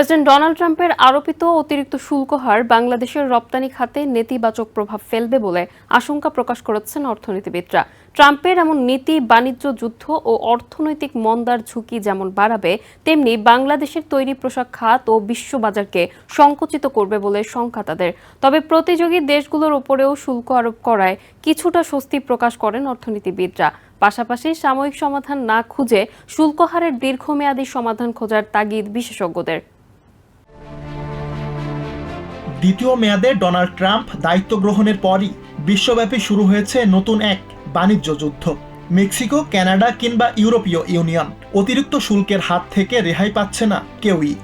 President Donald ট্রাম্পের আরোপিত অতিরিক্ত শুল্ক হার বাংলাদেশের রপ্তানি খাতে নেতিবাচক প্রভাব ফেলবে বলে আশঙ্কা প্রকাশ করেছেন অর্থনীতিবিদরা। ট্রাম্পের এমন নীতি, বাণিজ্য যুদ্ধ ও অর্থনৈতিক মন্দার ঝুঁকি যেমন বাড়াবে, তেমনি বাংলাদেশের তৈরি পোশাক খাত ও বিশ্ববাজারকে সংকুচিত করবে বলে শঙ্কা তাদের। তবে প্রতিযোগী দেশগুলোর ওপরেও শুল্ক আরোপ করায় কিছুটা স্বস্তি প্রকাশ করেন অর্থনীতিবিদরা। পাশাপাশি সাময়িক সমাধান না খুঁজে শুল্ক হারের দীর্ঘমেয়াদী সমাধান খোঁজার তাগিদ বিশেষজ্ঞদের। দ্বিতীয় মেয়াদে ডোনাল্ড ট্রাম্প দায়িত্ব গ্রহণের পরই বিশ্বব্যাপী শুরু হয়েছে নতুন এক বাণিজ্য যুদ্ধ। মেক্সিকো, কানাডা কিংবা ইউরোপীয় ইউনিয়ন অতিরিক্ত শুল্কের হাত থেকে রেহাই পাচ্ছে না কেউই।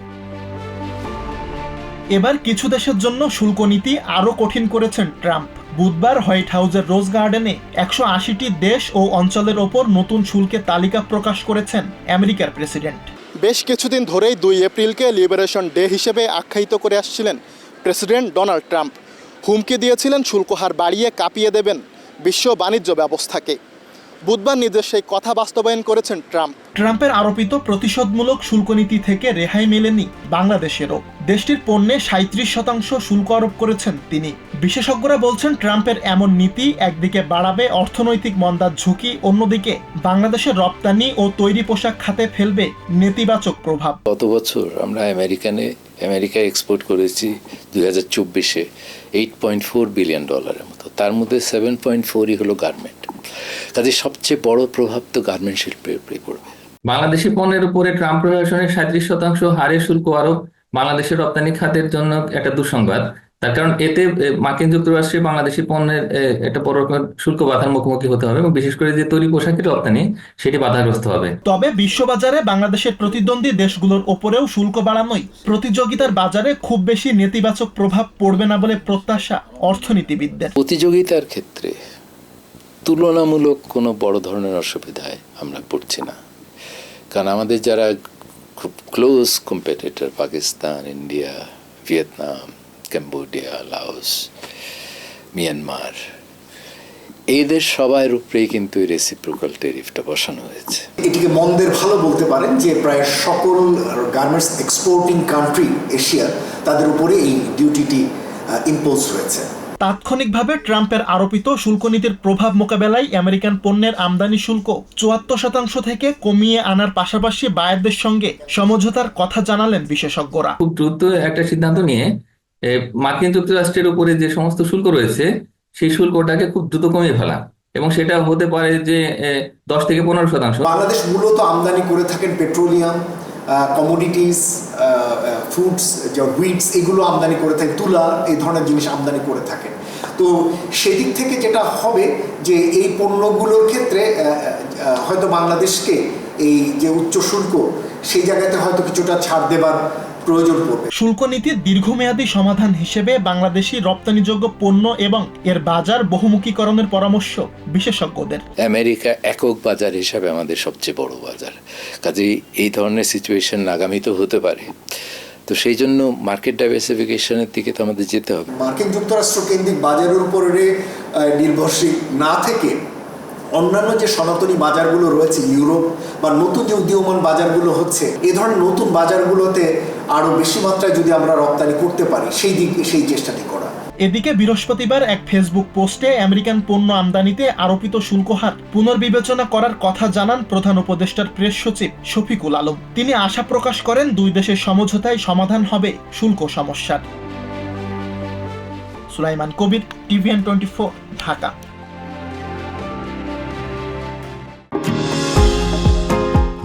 এবার কিছু দেশের জন্য শুল্ক নীতি আরও কঠিন করেছেন ট্রাম্প। বুধবার হোয়াইট হাউসের রোজ গার্ডেনে একশো আশিটি দেশ ও অঞ্চলের ওপর নতুন শুল্কের তালিকা প্রকাশ করেছেন আমেরিকার প্রেসিডেন্ট। বেশ কিছুদিন ধরেই দুই এপ্রিলকে লিবারেশন ডে হিসেবে আখ্যায়িত করে আসছিলেন প্রেসিডেন্ট ডোনাল্ড ট্রাম্প। হুমকি দিয়েছিলেন শুল্ক হার বাড়িয়ে কাঁপিয়ে দেবেন বিশ্ব বাণিজ্য ব্যবস্থাকে। বুধবার নিজের সেই কথা বাস্তবায়ন করেছেন ট্রাম্প। ট্রাম্পের আরোপিত প্রতিশোধমূলক শুল্ক নীতি থেকে রেহাই মেলেনি বাংলাদেশেরও। দেশটির পণ্যে সাঁত্রিশ শতাংশ শুল্ক আরোপ করেছেন তিনি। বিশেষজ্ঞরা বলছেন ট্রাম্পের এমন নীতি একদিকে বাড়াবে অর্থনৈতিক মন্দার ঝুঁকি অন্যদিকে বাংলাদেশের রপ্তানি ও তৈরি পোশাক খাতে ফেলবে নেতিবাচক প্রভাব। গত বছর আমরা আমেরিকানে আমেরিকা এক্সপোর্ট করেছি দুই হাজার চব্বিশে এইট পয়েন্ট ফোর বিলিয়ন ডলারের মতো। তার মধ্যে সেভেন পয়েন্ট ফোরই হলো গার্মেন্ট কাজে সবচেয়ে বড় প্রভাব তো গার্মেন্ট শিল্পের উপরে পড়বে। বাংলাদেশি পণ্যের উপরে ট্রাম্প প্রশাসনের সাঁত্রিশ শতাংশ হারে শুল্ক আরোপ, বাংলাদেশের রপ্তানি খাতের জন্য একটা দুঃসংবাদ। তার কারণ এতে মার্কিন যুক্তরাষ্ট্রে বাংলাদেশি পণ্যের একটা বড় রকমের শুল্ক বাধার মুখোমুখি হতে হবে এবং বিশেষ করে যে তৈরি পোশাকের রপ্তানি সেটি বাধাগ্রস্ত হবে। তবে বিশ্ববাজারে বাংলাদেশের প্রতিদ্বন্দ্বী দেশগুলোর ওপরেও শুল্ক বাড়ানোই প্রতিযোগিতার বাজারে খুব বেশি নেতিবাচক প্রভাব পড়বে না বলে প্রত্যাশা অর্থনীতিবিদদের। প্রতিযোগিতার ক্ষেত্রে তুলনামূলক কোনো বড় ধরনের অসুবিধায় আমরা পড়ছি না। কারণ আমাদের যারা খুব close competitor Pakistan India Vietnam Cambodia Laos Myanmar এদের সবার উপরেই কিন্তু এই রেসিপ্রোকাল টেরিফটা বসানো হয়েছে। এটিকে মন্দের ভালো বলতে পারেন যে প্রায় সকল গার্মেন্টস এক্সপোর্টিং কান্ট্রি এশিয়ার তাদের উপরে এই ডিউটিটি ইম্পোজ হয়েছে। তাৎক্ষণিকভাবে ট্রাম্পের আরোপিত শুল্ক নীতির প্রভাব মোকাবেলায় আমেরিকান পণ্যের আমদানি শুল্ক চুয়াত্তর শতাংশ থেকে কমিয়ে আনার পাশাপাশি বায়ারদের সঙ্গে সমঝোতার কথা জানালেন বিশেষজ্ঞরা। খুব দ্রুত একটা সিদ্ধান্ত নিয়ে মার্কিন যুক্তরাষ্ট্রের উপরে যে সমস্ত শুল্ক রয়েছে, সেই শুল্কটাকে খুব দ্রুত কমিয়ে ফেলা। এবং সেটা হতে পারে যে দশ থেকে পনেরো শতাংশ। বাংলাদেশ মূলত আমদানি করে থাকেন পেট্রোলিয়াম কমোডিটিস ফ্রুটস হুইটস এগুলো আমদানি করে থাকেন, তুলা, এই ধরনের জিনিস আমদানি করে থাকেন। তো সেদিক থেকে যেটা হবে যে, এই পণ্যগুলোর ক্ষেত্রে হয়তো বাংলাদেশকে এই যে উচ্চ শুল্ক, সেই জায়গাতে হয়তো কিছুটা ছাড় দেবার প্রয়োজন পড়বে। শুল্ক নীতির দীর্ঘমেয়াদী সমাধান হিসেবে বাংলাদেশি রপ্তানিযোগ্য পণ্য এবং এর বাজার বহুমুখীকরণের পরামর্শ বিশেষজ্ঞদের। আমেরিকা একক বাজার হিসাবে আমাদের সবচেয়ে বড় বাজার। কাজেই এই ধরনের সিচুয়েশন আগামীতেও হতে পারে। তো সেই জন্য মার্কেট ডাইভার্সিফিকেশনের দিকে তো আমাদের যেতে হবে। মার্কিন যুক্তরাষ্ট্র কেন্দ্রিক বাজারের উপরে নির্ভরশীল না থেকে অন্যান্য যে সনাতনী বাজারগুলো রয়েছে, ইউরোপ বা নতুন যে উদীয়মান বাজারগুলো হচ্ছে, এ ধরনের নতুন বাজারগুলোতে আরও বেশি মাত্রায় যদি আমরা রপ্তানি করতে পারি, সেই দিক, সেই চেষ্টাটি করা। এদিকে বৃহস্পতিবার এক ফেসবুক পোস্টে আমেরিকান পণ্য আমদানিতে আরোপিত শুল্ক হার পুনর্বিবেচনা করার কথা জানান প্রধান উপদেষ্টার প্রেস সচিব শফিকুল আলম। তিনি আশা প্রকাশ করেন দুই দেশের সমঝোতায় সমাধান হবে শুল্ক সমস্যার। Sulaiman Kabir, TVN twenty Dhaka.